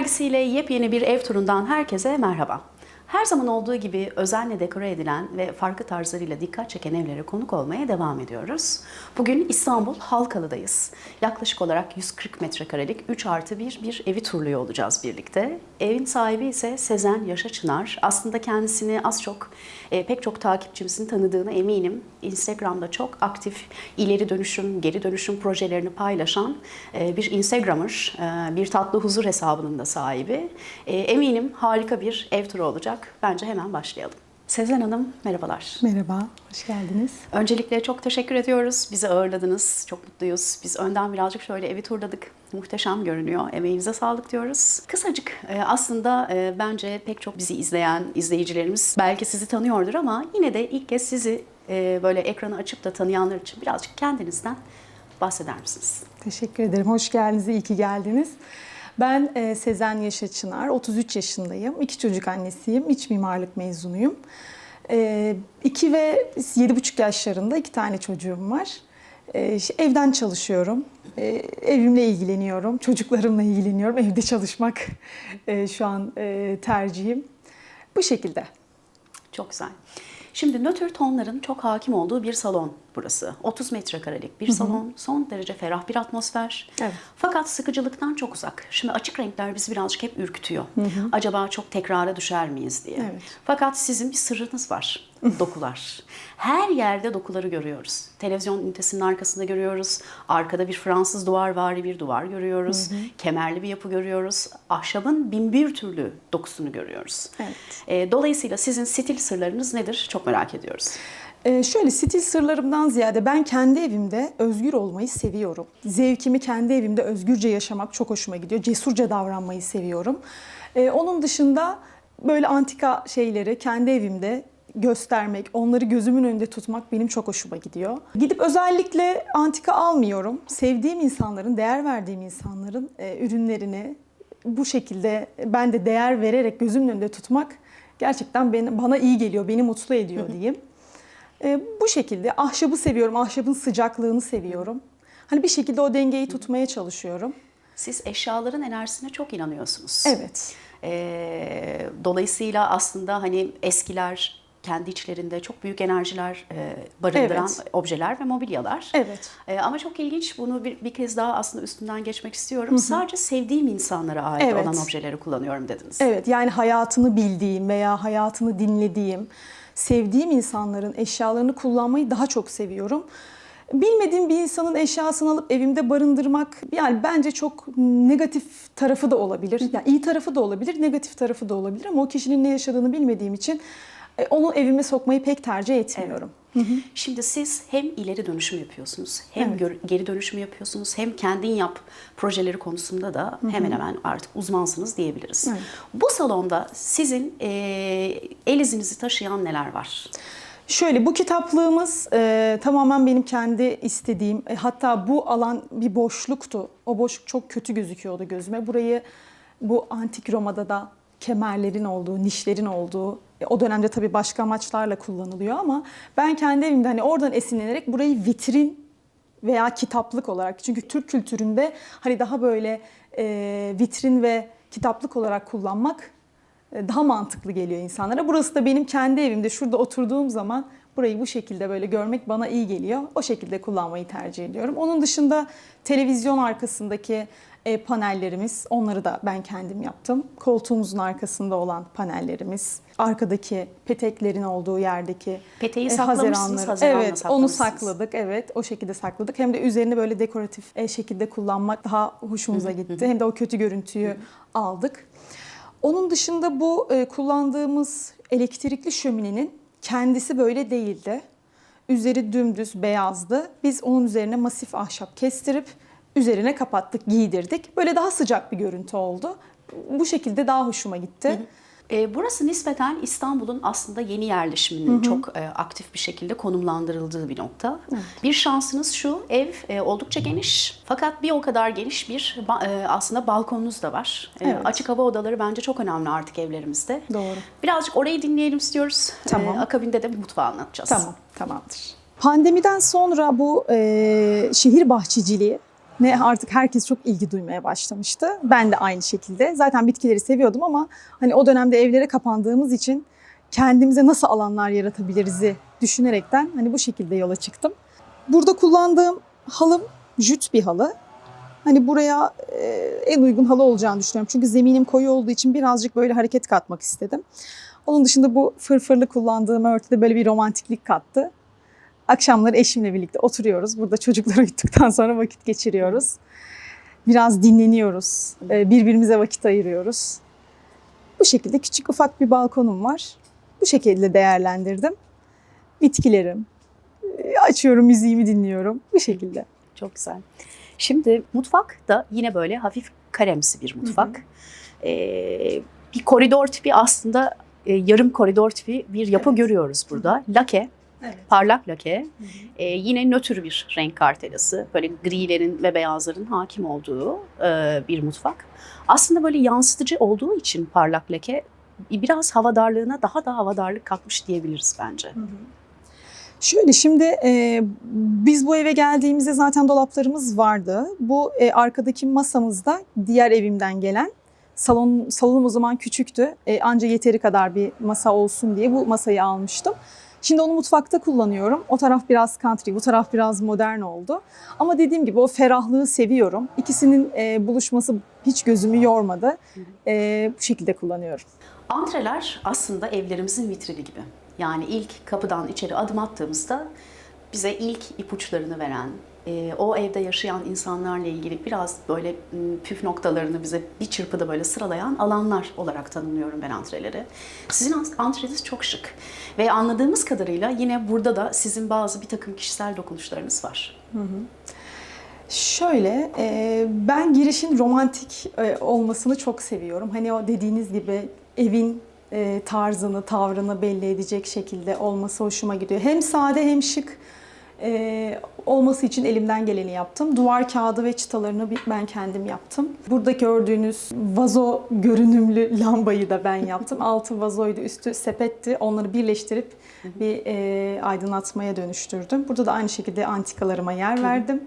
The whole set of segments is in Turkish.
dergisiyle yepyeni bir ev turundan herkese merhaba. Her zaman olduğu gibi özenle dekore edilen ve farklı tarzlarıyla dikkat çeken evlere konuk olmaya devam ediyoruz. Bugün İstanbul Halkalı'dayız. Yaklaşık olarak 140 metrekarelik 3 artı 1 bir evi turluyor olacağız birlikte. Evin sahibi ise Sezen Yaşa Çınar. Aslında kendisini az çok, e, pek çok takipçimizin tanıdığına eminim. Instagram'da çok aktif ileri dönüşüm, geri dönüşüm projelerini paylaşan e, bir Instagrammer, e, bir tatlı huzur hesabının da sahibi. Eminim harika bir ev turu olacak. Bence hemen başlayalım. Sezen Hanım merhabalar. Merhaba, hoş geldiniz. Öncelikle çok teşekkür ediyoruz. Bizi ağırladınız. Çok mutluyuz. Biz önden birazcık şöyle evi turladık. Muhteşem görünüyor. Emeğinize sağlık diyoruz. Kısacık e, aslında e, bence pek çok bizi izleyen izleyicilerimiz belki sizi tanıyordur ama yine de ilk kez sizi e, böyle ekranı açıp da tanıyanlar için birazcık kendinizden bahseder misiniz? Teşekkür ederim, hoş geldiniz, iyi ki geldiniz. Ben e, Sezen Yaşa Çınar, 33 yaşındayım. İki çocuk annesiyim, iç mimarlık mezunuyum. 2 ve 7,5 yaşlarında iki tane çocuğum var. E, evden çalışıyorum, e, evimle ilgileniyorum, çocuklarımla ilgileniyorum. Evde çalışmak e, şu an e, tercihim. Bu şekilde. Çok güzel. Şimdi nötr tonların çok hakim olduğu bir salon burası. 30 metrekarelik bir salon. Son derece ferah bir atmosfer. Evet. Fakat sıkıcılıktan çok uzak. Şimdi açık renkler bizi birazcık hep ürkütüyor. Acaba çok tekrara düşer miyiz diye. Evet. Fakat sizin bir sırrınız var. Dokular. Her yerde dokuları görüyoruz. Televizyon ünitesinin arkasında görüyoruz. Arkada bir Fransız duvarvari bir duvar görüyoruz. Kemerli bir yapı görüyoruz. Ahşabın bin bir türlü dokusunu görüyoruz. Evet. E, dolayısıyla sizin stil sırlarınız nedir? Çok merak ediyoruz. Ee, şöyle stil sırlarımdan ziyade ben kendi evimde özgür olmayı seviyorum. Zevkimi kendi evimde özgürce yaşamak çok hoşuma gidiyor. Cesurca davranmayı seviyorum. Ee, onun dışında böyle antika şeyleri kendi evimde göstermek, onları gözümün önünde tutmak benim çok hoşuma gidiyor. Gidip özellikle antika almıyorum. Sevdiğim insanların, değer verdiğim insanların e, ürünlerini bu şekilde ben de değer vererek gözümün önünde tutmak gerçekten beni, bana iyi geliyor, beni mutlu ediyor diyeyim. E, bu şekilde ahşabı seviyorum, ahşabın sıcaklığını seviyorum. Hani bir şekilde o dengeyi tutmaya çalışıyorum. Siz eşyaların enerjisine çok inanıyorsunuz. Evet. E, dolayısıyla aslında hani eskiler kendi içlerinde çok büyük enerjiler e, barındıran Evet. objeler ve mobilyalar. Evet. E, ama çok ilginç bunu bir, bir kez daha aslında üstünden geçmek istiyorum. Sadece sevdiğim insanlara ait Evet. olan objeleri kullanıyorum dediniz. Evet yani hayatını bildiğim veya hayatını dinlediğim, sevdiğim insanların eşyalarını kullanmayı daha çok seviyorum. Bilmediğim bir insanın eşyasını alıp evimde barındırmak yani bence çok negatif tarafı da olabilir. Yani iyi tarafı da olabilir, negatif tarafı da olabilir ama o kişinin ne yaşadığını bilmediğim için e, onu evime sokmayı pek tercih etmiyorum. Şimdi siz hem ileri dönüşüm yapıyorsunuz, hem Evet. geri dönüşüm yapıyorsunuz, hem kendin yap projeleri konusunda da hemen hemen artık uzmansınız diyebiliriz. Evet. Bu salonda sizin e, el izinizi taşıyan neler var? Şöyle bu kitaplığımız e, tamamen benim kendi istediğim e, hatta bu alan bir boşluktu. O boşluk çok kötü gözüküyordu gözüme. Burayı bu antik Roma'da da kemerlerin olduğu, nişlerin olduğu e, o dönemde tabii başka amaçlarla kullanılıyor ama ben kendi evimde hani oradan esinlenerek burayı vitrin veya kitaplık olarak çünkü Türk kültüründe hani daha böyle e, vitrin ve kitaplık olarak kullanmak e, daha mantıklı geliyor insanlara. Burası da benim kendi evimde şurada oturduğum zaman burayı bu şekilde böyle görmek bana iyi geliyor. O şekilde kullanmayı tercih ediyorum. Onun dışında televizyon arkasındaki e, panellerimiz onları da ben kendim yaptım. Koltuğumuzun arkasında olan panellerimiz, arkadaki peteklerin olduğu yerdeki Peteği e, haziranla Evet, onu sakladık. Evet, o şekilde sakladık. Hem de üzerini böyle dekoratif e, şekilde kullanmak daha hoşumuza gitti. Hem de o kötü görüntüyü aldık. Onun dışında bu e, kullandığımız elektrikli şöminenin kendisi böyle değildi. Üzeri dümdüz beyazdı. Biz onun üzerine masif ahşap kestirip üzerine kapattık, giydirdik. Böyle daha sıcak bir görüntü oldu. Bu şekilde daha hoşuma gitti. E, burası nispeten İstanbul'un aslında yeni yerleşiminin çok e, aktif bir şekilde konumlandırıldığı bir nokta. Bir şansınız şu, ev e, oldukça geniş fakat bir o kadar geniş bir e, aslında balkonunuz da var. E, Evet. Açık hava odaları bence çok önemli artık evlerimizde. Doğru. Birazcık orayı dinleyelim istiyoruz. Tamam. E, akabinde de mutfağı anlatacağız. Tamam, tamamdır. Pandemiden sonra bu e, şehir bahçeciliği ne artık herkes çok ilgi duymaya başlamıştı. Ben de aynı şekilde. Zaten bitkileri seviyordum ama hani o dönemde evlere kapandığımız için kendimize nasıl alanlar yaratabiliriz'i düşünerekten hani bu şekilde yola çıktım. Burada kullandığım halım jüt bir halı. Hani buraya e, en uygun halı olacağını düşünüyorum. Çünkü zeminim koyu olduğu için birazcık böyle hareket katmak istedim. Onun dışında bu fırfırlı kullandığım örtüde böyle bir romantiklik kattı. Akşamları eşimle birlikte oturuyoruz. Burada çocukları uyuttuktan sonra vakit geçiriyoruz. Biraz dinleniyoruz. e, Birbirimize vakit ayırıyoruz. Bu şekilde küçük ufak bir balkonum var. Bu şekilde değerlendirdim. Bitkilerim. e, Açıyorum müziğimi dinliyorum. Bu şekilde. Çok güzel. Şimdi mutfak da yine böyle hafif karemsi bir mutfak. Ee, bir koridor tipi aslında e, yarım koridor tipi bir yapı Evet. görüyoruz burada. Lake, Evet. parlak lake. Ee, yine nötr bir renk kartelası. Böyle grilerin ve beyazların hakim olduğu e, bir mutfak. Aslında böyle yansıtıcı olduğu için parlak lake biraz havadarlığına daha da havadarlık katmış diyebiliriz bence. Şöyle şimdi e, biz bu eve geldiğimizde zaten dolaplarımız vardı. Bu e, arkadaki masamızda diğer evimden gelen salon salonum o zaman küçüktü. E, anca yeteri kadar bir masa olsun diye bu masayı almıştım. Şimdi onu mutfakta kullanıyorum. O taraf biraz country, bu taraf biraz modern oldu. Ama dediğim gibi o ferahlığı seviyorum. İkisinin e, buluşması hiç gözümü yormadı. E, bu şekilde kullanıyorum. Antreler aslında evlerimizin vitrini gibi. Yani ilk kapıdan içeri adım attığımızda bize ilk ipuçlarını veren, e, o evde yaşayan insanlarla ilgili biraz böyle m, püf noktalarını bize bir çırpıda böyle sıralayan alanlar olarak tanımlıyorum ben antreleri. Sizin an- antreniz çok şık ve anladığımız kadarıyla yine burada da sizin bazı bir takım kişisel dokunuşlarınız var. Şöyle, e, ben girişin romantik e, olmasını çok seviyorum. Hani o dediğiniz gibi evin e, tarzını, tavrını belli edecek şekilde olması hoşuma gidiyor. Hem sade hem şık e, olması için elimden geleni yaptım. Duvar kağıdı ve çıtalarını ben kendim yaptım. Burada gördüğünüz vazo görünümlü lambayı da ben yaptım. Altı vazoydu, üstü sepetti. Onları birleştirip bir e, aydınlatmaya dönüştürdüm. Burada da aynı şekilde antikalarıma yer verdim.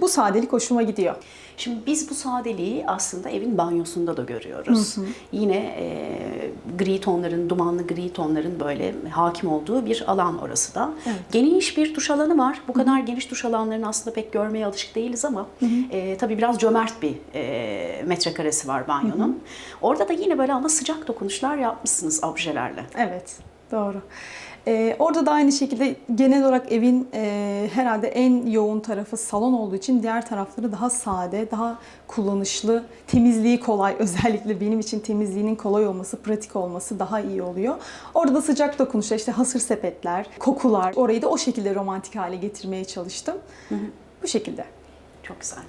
Bu sadelik hoşuma gidiyor. Şimdi biz bu sadeliği aslında evin banyosunda da görüyoruz. Yine e, gri tonların, dumanlı gri tonların böyle hakim olduğu bir alan orası da. Evet. Geniş bir duş alanı var. Bu kadar geniş duş alanlarını aslında pek görmeye alışık değiliz ama e, tabii biraz cömert bir e, metrekaresi var banyonun. Orada da yine böyle ama sıcak dokunuşlar yapmışsınız objelerle. Evet, doğru. Ee, orada da aynı şekilde genel olarak evin e, herhalde en yoğun tarafı salon olduğu için diğer tarafları daha sade, daha kullanışlı, temizliği kolay. Özellikle benim için temizliğinin kolay olması, pratik olması daha iyi oluyor. Orada da sıcak dokunuşlar, işte hasır sepetler, kokular, orayı da o şekilde romantik hale getirmeye çalıştım. Bu şekilde. Çok güzel.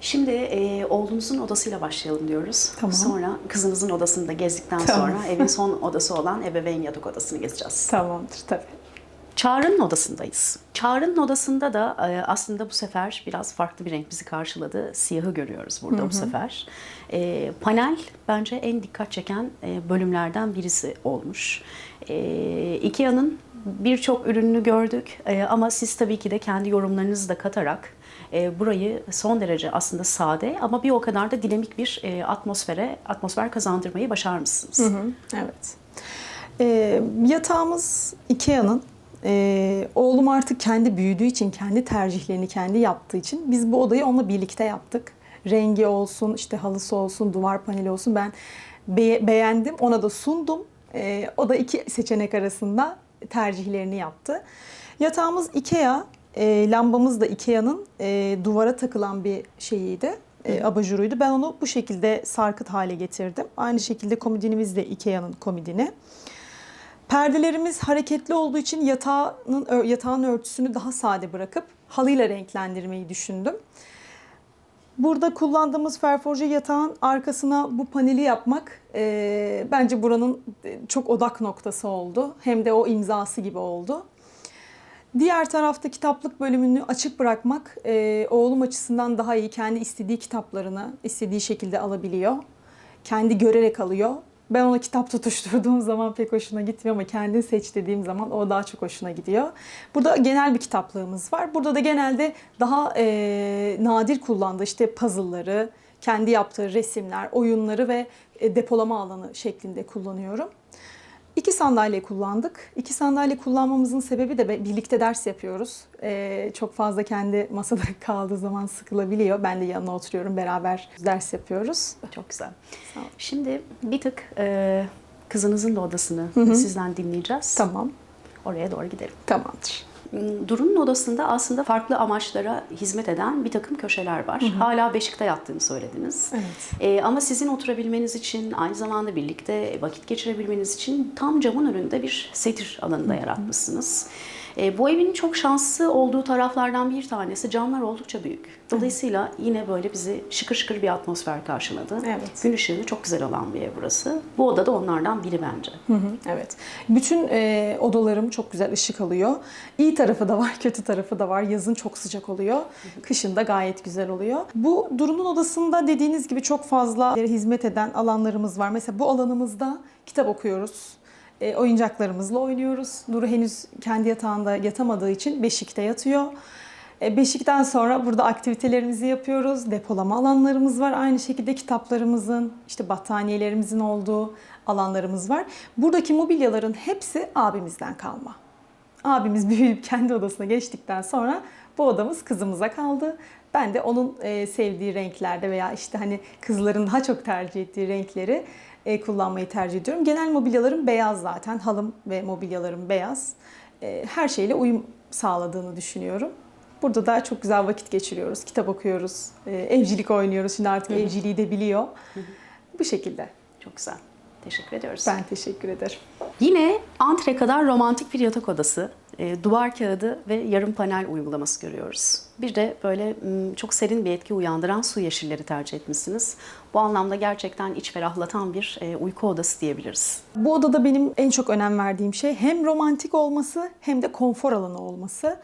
Şimdi e, oğlunuzun odasıyla başlayalım diyoruz. Tamam. Sonra kızınızın odasını da gezdikten Tamam. sonra evin son odası olan ebeveyn yatak odasını gezeceğiz. Tamamdır tabii. Çağrı'nın odasındayız. Çağrı'nın odasında da e, aslında bu sefer biraz farklı bir renk bizi karşıladı. Siyahı görüyoruz burada bu sefer. E, panel bence en dikkat çeken e, bölümlerden birisi olmuş. E, Ikea'nın birçok ürününü gördük e, ama siz tabii ki de kendi yorumlarınızı da katarak e, burayı son derece aslında sade ama bir o kadar da dinamik bir e, atmosfere atmosfer kazandırmayı başarmışsınız. Evet. Ee, yatağımız Ikea'nın. Ee, oğlum artık kendi büyüdüğü için, kendi tercihlerini kendi yaptığı için biz bu odayı onunla birlikte yaptık. Rengi olsun, işte halısı olsun, duvar paneli olsun ben be- beğendim. Ona da sundum. Ee, o da iki seçenek arasında tercihlerini yaptı. Yatağımız Ikea, e, lambamız da Ikea'nın e, duvara takılan bir şeyiydi e, abajuruydu. Ben onu bu şekilde sarkıt hale getirdim. Aynı şekilde komodinimiz de Ikea'nın komodini. Perdelerimiz hareketli olduğu için yatağının ö- yatağın örtüsünü daha sade bırakıp halıyla renklendirmeyi düşündüm. Burada kullandığımız ferforje yatağın arkasına bu paneli yapmak e, bence buranın e, çok odak noktası oldu. Hem de o imzası gibi oldu. Diğer tarafta kitaplık bölümünü açık bırakmak e, oğlum açısından daha iyi. Kendi istediği kitaplarını istediği şekilde alabiliyor. Kendi görerek alıyor. Ben ona kitap tutuşturduğum zaman pek hoşuna gitmiyor ama kendin seç dediğim zaman o daha çok hoşuna gidiyor. Burada genel bir kitaplığımız var. Burada da genelde daha e, nadir kullandığı işte puzzle'ları, kendi yaptığı resimler, oyunları ve e, depolama alanı şeklinde kullanıyorum. İki sandalye kullandık. İki sandalye kullanmamızın sebebi de birlikte ders yapıyoruz. Ee, çok fazla kendi masada kaldığı zaman sıkılabiliyor. Ben de yanına oturuyorum, beraber ders yapıyoruz. Çok güzel. Sağ ol. Şimdi bir tık e, kızınızın da odasını sizden dinleyeceğiz. Tamam, Oraya doğru gidelim. tamamdır. Duru'nun odasında aslında farklı amaçlara hizmet eden bir takım köşeler var. Hala beşikte yattığını söylediniz. Evet. Ee, ama sizin oturabilmeniz için, aynı zamanda birlikte vakit geçirebilmeniz için tam camın önünde bir setir alanında yaratmışsınız. Ee, bu evin çok şanslı olduğu taraflardan bir tanesi camlar oldukça büyük. Dolayısıyla yine böyle bizi şıkır şıkır bir atmosfer karşıladı. Evet. Gün ışığı çok güzel olan bir ev burası. Bu oda da onlardan biri bence. Hı hı, evet. Bütün e, odalarım çok güzel ışık alıyor. İyi tarafı da var, kötü tarafı da var. Yazın çok sıcak oluyor. Kışın da gayet güzel oluyor. Bu Duru'nun odasında dediğiniz gibi çok fazla hizmet eden alanlarımız var. Mesela bu alanımızda kitap okuyoruz. E, oyuncaklarımızla oynuyoruz. Duru henüz kendi yatağında yatamadığı için beşikte yatıyor. E, Beşikten sonra burada aktivitelerimizi yapıyoruz. Depolama alanlarımız var. Aynı şekilde kitaplarımızın, işte battaniyelerimizin olduğu alanlarımız var. Buradaki mobilyaların hepsi abimizden kalma. Abimiz büyüyüp kendi odasına geçtikten sonra bu odamız kızımıza kaldı. Ben de onun e, sevdiği renklerde veya işte hani kızların daha çok tercih ettiği renkleri e, kullanmayı tercih ediyorum. Genel mobilyalarım beyaz zaten. Halım ve mobilyalarım beyaz. E, her şeyle uyum sağladığını düşünüyorum. Burada da çok güzel vakit geçiriyoruz. Kitap okuyoruz, e, evcilik oynuyoruz. Şimdi artık evciliği de biliyor. Bu şekilde. Çok güzel. Teşekkür ediyoruz. Ben teşekkür ederim. Yine antre kadar romantik bir yatak odası, e, duvar kağıdı ve yarım panel uygulaması görüyoruz. Bir de böyle çok serin bir etki uyandıran su yeşilleri tercih etmişsiniz. Bu anlamda gerçekten iç ferahlatan bir e, uyku odası diyebiliriz. Bu odada benim en çok önem verdiğim şey hem romantik olması hem de konfor alanı olması.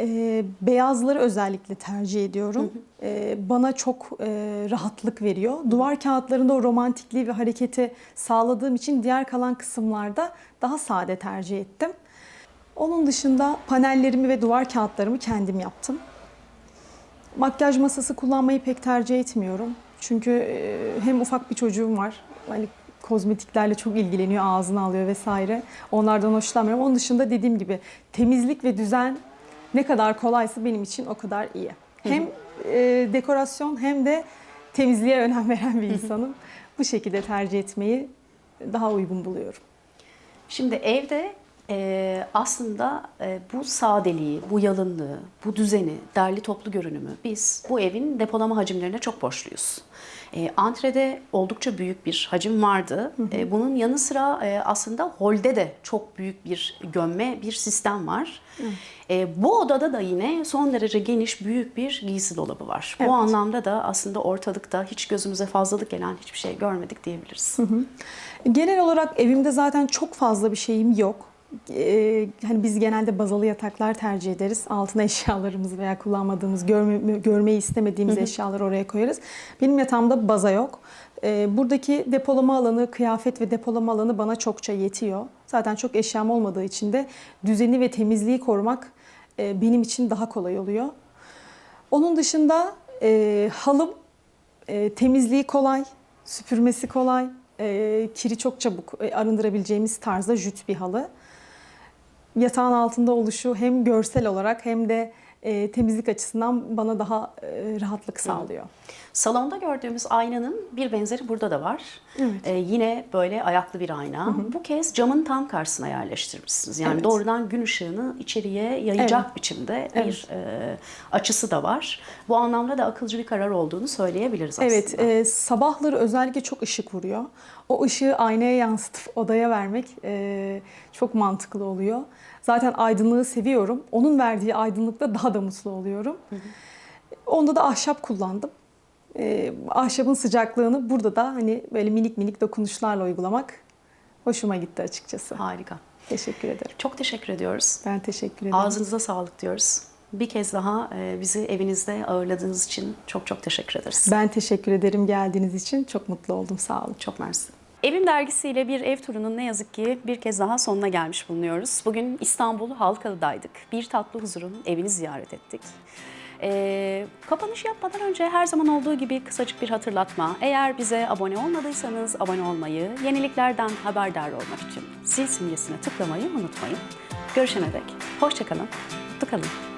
Ee, beyazları özellikle tercih ediyorum. Ee, bana çok e, rahatlık veriyor. Duvar kağıtlarında o romantikliği ve hareketi sağladığım için diğer kalan kısımlarda daha sade tercih ettim. Onun dışında panellerimi ve duvar kağıtlarımı kendim yaptım. Makyaj masası kullanmayı pek tercih etmiyorum. Çünkü e, hem ufak bir çocuğum var. Hani kozmetiklerle çok ilgileniyor, ağzına alıyor vesaire. Onlardan hoşlanmıyorum. Onun dışında dediğim gibi temizlik ve düzen ne kadar kolaysa benim için o kadar iyi. Hem e, dekorasyon hem de temizliğe önem veren bir insanım. Bu şekilde tercih etmeyi daha uygun buluyorum. Şimdi evde e, aslında e, bu sadeliği, bu yalınlığı, bu düzeni, derli toplu görünümü biz bu evin depolama hacimlerine çok borçluyuz. E, antrede oldukça büyük bir hacim vardı. E, bunun yanı sıra e, aslında holde de çok büyük bir gömme bir sistem var. E, bu odada da yine son derece geniş büyük bir giysi dolabı var. Evet. Bu anlamda da aslında ortalıkta hiç gözümüze fazlalık gelen hiçbir şey görmedik diyebiliriz. Genel olarak evimde zaten çok fazla bir şeyim yok. Hani biz genelde bazalı yataklar tercih ederiz. Altına eşyalarımızı veya kullanmadığımız, görme, görmeyi istemediğimiz eşyaları oraya koyarız. Benim yatağımda baza yok. Buradaki depolama alanı, kıyafet ve depolama alanı bana çokça yetiyor. Zaten çok eşyam olmadığı için de düzeni ve temizliği korumak e, benim için daha kolay oluyor. Onun dışında e, halım e, temizliği kolay, süpürmesi kolay, e, kiri çok çabuk arındırabileceğimiz tarzda jüt bir halı. Yatağın altında oluşu hem görsel olarak hem de e, temizlik açısından bana daha e, rahatlık sağlıyor. Salonda gördüğümüz aynanın bir benzeri burada da var. Evet. Ee, yine böyle ayaklı bir ayna. Bu kez camın tam karşısına yerleştirmişsiniz. Yani Evet. doğrudan gün ışığını içeriye yayacak Evet. biçimde Evet. bir e, açısı da var. Bu anlamda da akılcı bir karar olduğunu söyleyebiliriz aslında. Evet, e, sabahları özellikle çok ışık vuruyor. O ışığı aynaya yansıtıp odaya vermek e, çok mantıklı oluyor. Zaten aydınlığı seviyorum. Onun verdiği aydınlıkta daha da mutlu oluyorum. Onda da ahşap kullandım. E, ahşabın sıcaklığını burada da hani böyle minik minik dokunuşlarla uygulamak hoşuma gitti açıkçası. Harika. Teşekkür ederim. Çok teşekkür ediyoruz. Ben teşekkür ederim. Ağzınıza sağlık diyoruz. Bir kez daha e, bizi evinizde ağırladığınız için çok çok teşekkür ederiz. Ben teşekkür ederim geldiğiniz için. Çok mutlu oldum. Sağ olun. Çok mersi. Evim dergisiyle bir ev turunun ne yazık ki bir kez daha sonuna gelmiş bulunuyoruz. Bugün İstanbul Halkalı'daydık. Bir tatlı huzurun evini ziyaret ettik. Ee, kapanış yapmadan önce her zaman olduğu gibi kısacık bir hatırlatma. Eğer bize abone olmadıysanız abone olmayı, yeniliklerden haberdar olmak için zil simgesine tıklamayı unutmayın. Görüşene dek hoşçakalın, mutlu kalın.